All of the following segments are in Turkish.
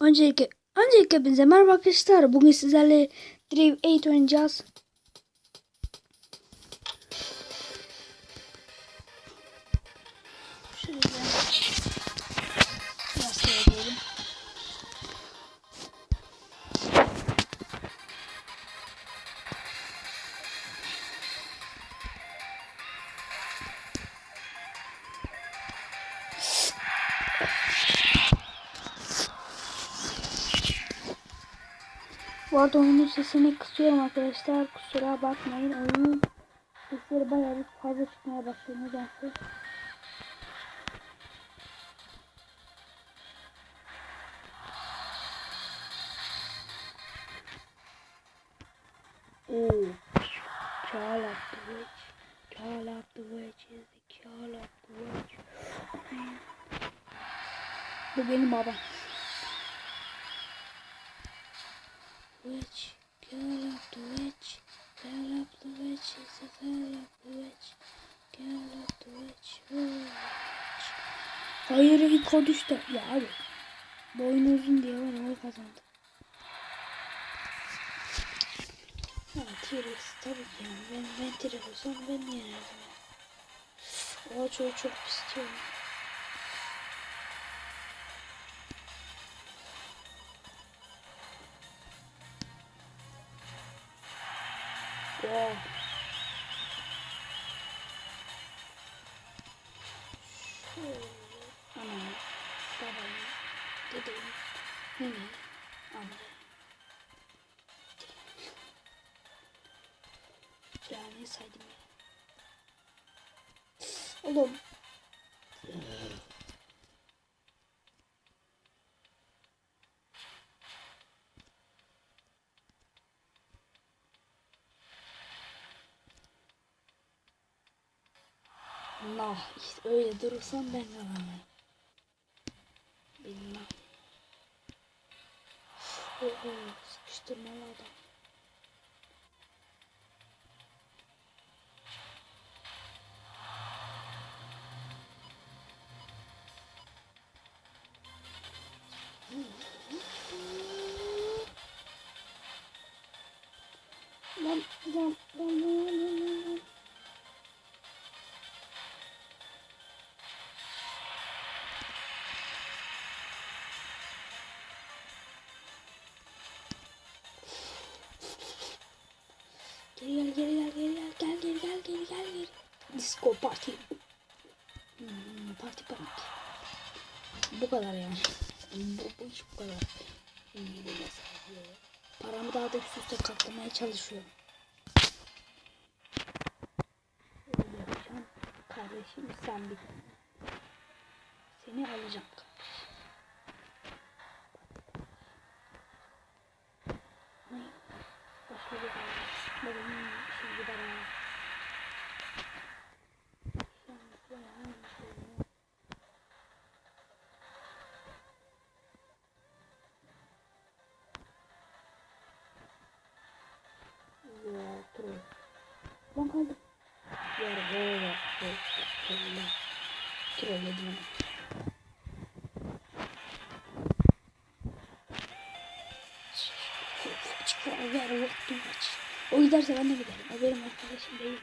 Öncelikle, öncelikle hepinize merhaba arkadaşlar. Bugün sizlerle Drive 8 oynayacağız. Bu arada oyunun sesini kısıyorum arkadaşlar. Kusura bakmayın. Oyunun sesleri bayağı bir fazla çıkmaya başladı nedense. Oo. Call up the witch. Call up the witches. Call up the witch. Bu benim babam. O düştü. Ya abi. Bu oyun uzun diye var o kazandı. Ha T-Rex tabii ki yani. Ben, ben T-Rex olsam ben de yenerdim ya. O çok çok istiyorum. Wow. Şöyle Oğlum. Allah işte öyle durursam ben kazanırım. Bilmem. Oho sıkıştırmalı adam. Geri gel geri gel geri gel gel geri gel geri gel geri. Disco party. Hmm, party party. Bu kadar yani. Bu, bu iş bu kadar. Paramı daha da üst üste katlamaya çalışıyorum. Öyle yapacağım. Kardeşim sen bir. Seni alacağım kardeşim. Başka Ver vakti maç. O giderse ben de giderim. O benim arkadaşım değil.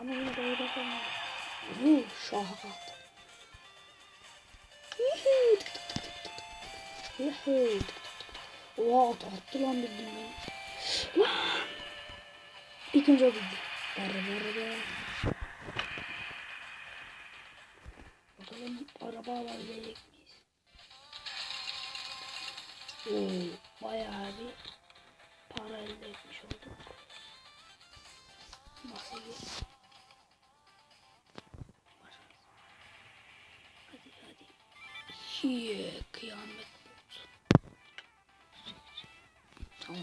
Ama yine de o giderse ben de Yuh şaha kalktı. Yuhu. tık tık tık tık tık. Yuhu. tık tık tık. Oha attı lan bildiğin beni. Lan. İlk önce o bildi. Barı barı barı. Bakalım araba alabilecek miyiz? Oo, Hiye, kıyamet buldu. Tamam.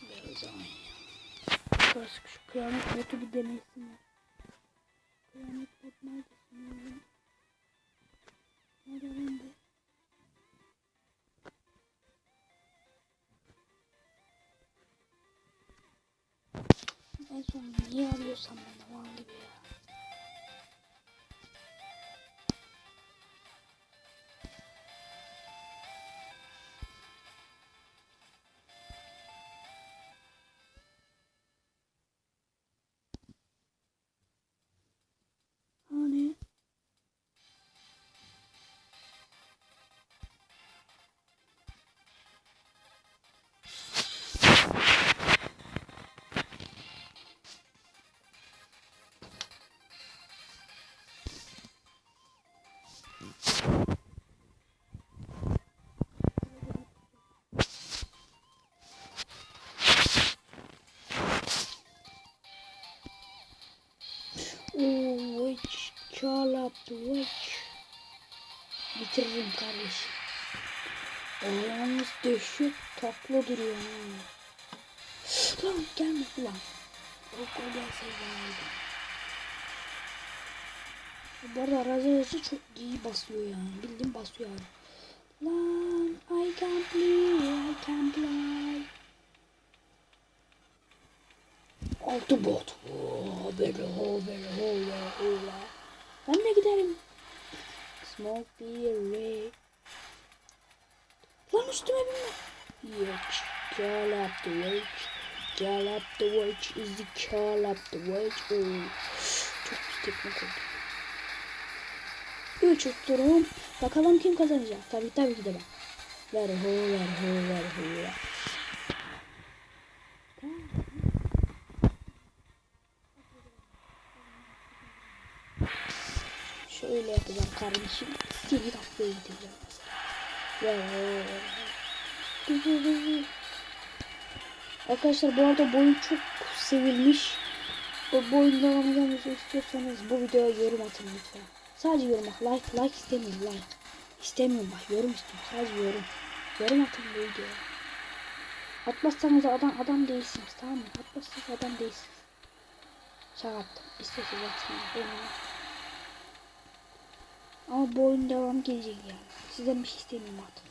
Biraz zaman ya. Arkadaşlar şu kıyamet botu bir denesinler. Kıyamet bot neredesin oğlum? Nerede bu? En son niye arıyorsam hiç. Bitiririm kardeşim. O yalnız dehşet takla duruyor. Lan gelme ulan. O gol gelseydi. Bu arada arazi çok iyi basıyor yani. Bildiğin basıyor yani. Lan I can play, I can play. Altı bot. Oo, Böyle ho böyle ho böyle ho la. Ben de giderim. Smoke beer ray. Lan üstüme binme. Yes, call up the wage. Call up the wage is the call up the wage. Oo. Çok bir teknik oldu. Üç durum. Bakalım kim kazanacak. Tabii tabii ki de ben. Ver ho ver ho ver ho ver. Şöyle yapacağım kardeşim. Seni taklaya ver ho. Arkadaşlar bu arada boyun çok sevilmiş. O boyun devamı gelmesi istiyorsanız bu videoya yorum atın lütfen. Sadece yorum at. Like, like istemiyorum. Like. İstemiyorum bak. Yorum istiyorum. Sadece yorum. Yorum atın bu videoya. Atmazsanız adam adam değilsiniz tamam mı? Atmazsanız adam değilsiniz. Şaka yaptım. İstiyorsanız atın. Benim. Ama bu oyun devam gelecek yani. Sizden bir şey istemiyorum artık.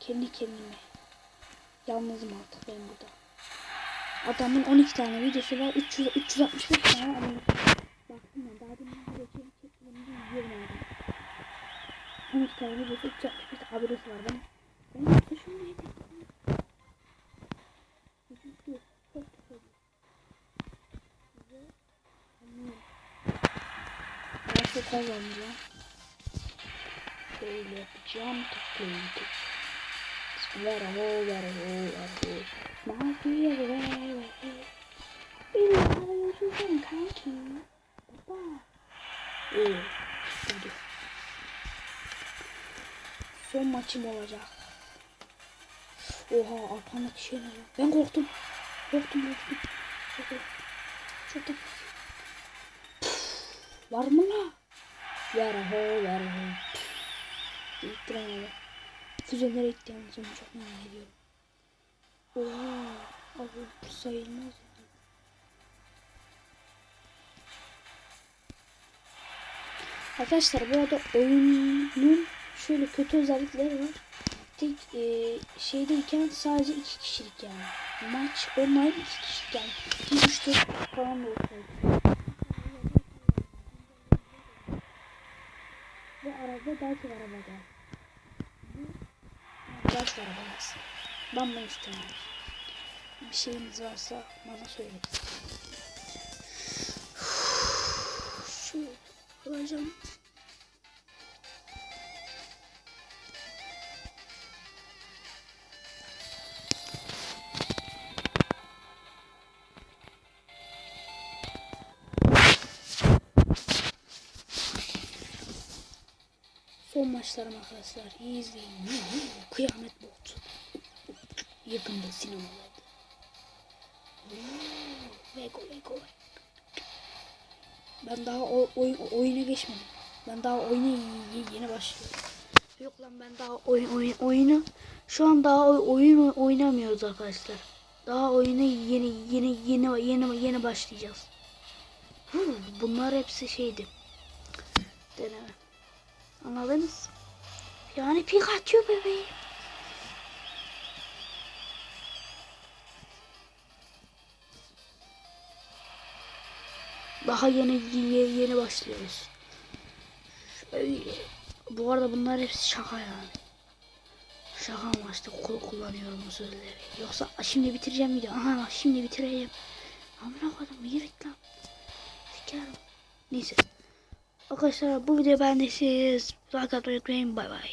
Kendi kendime. Yalnızım artık ben burada. Adamın 12 tane videosu var. 300, 365 tane abonesi var. Baktım ben daha demin video çekip çektim. 20 adam. 12 tane videosu 365 tane abonesi var. Ben, ben yoksa şunu. Çok güzel. Size anlıyorum. Nasıl kazanacağım? Şöyle yapacağım. Tıklayın. Ver ho ver ho ver ho. Mavi ver ver ho. Beni arıyorsun kanki. Baba. Oo. Hadi. Son maçım olacak. Oha arkamdaki şey ne? Ben korktum. Korktum korktum. Çok. Çok da Var mı la? Ver ho ver ho. İttiramadım. Füzelere gitti yalnız onu çok merak ediyorum. Oha. Abi sayılmaz yani. Arkadaşlar bu arada oyunun şöyle kötü özellikleri var. Tek e, şeydeyken sadece iki kişilik yani. Maç online iki kişilik yani. Bir üç dört falan da. Ve araba belki arabada. Arkadaşlar arabamız. Ben bunu istemiyorum. Bir şeyiniz varsa bana söyleyin. Şu duracağım. Son maçlarım arkadaşlar. İyi izleyin. Kıyamet bot. Yakında sinemalarda. Vego Vego. Ben daha o, oyun, oyuna geçmedim. Ben daha oyuna yeni başlıyorum. Yok lan ben daha oyun, oyun oyunu şu an daha oy- oyun oynamıyoruz arkadaşlar. Daha oyuna yeni yeni yeni yeni yeni başlayacağız. Bunlar hepsi şeydi. Deneme. Anladınız? Yani Pikachu bebeğim. Daha yeni yeni, yeni başlıyoruz. Şöyle. Bu arada bunlar hepsi şaka yani. Şaka amaçlı kul kullanıyorum bu sözleri. Yoksa şimdi bitireceğim video. Aha şimdi bitireceğim. Amına koydum yürü lan. Sikerim. Neyse. Arkadaşlar bu video beğendiyseniz like atmayı unutmayın. Bay bay.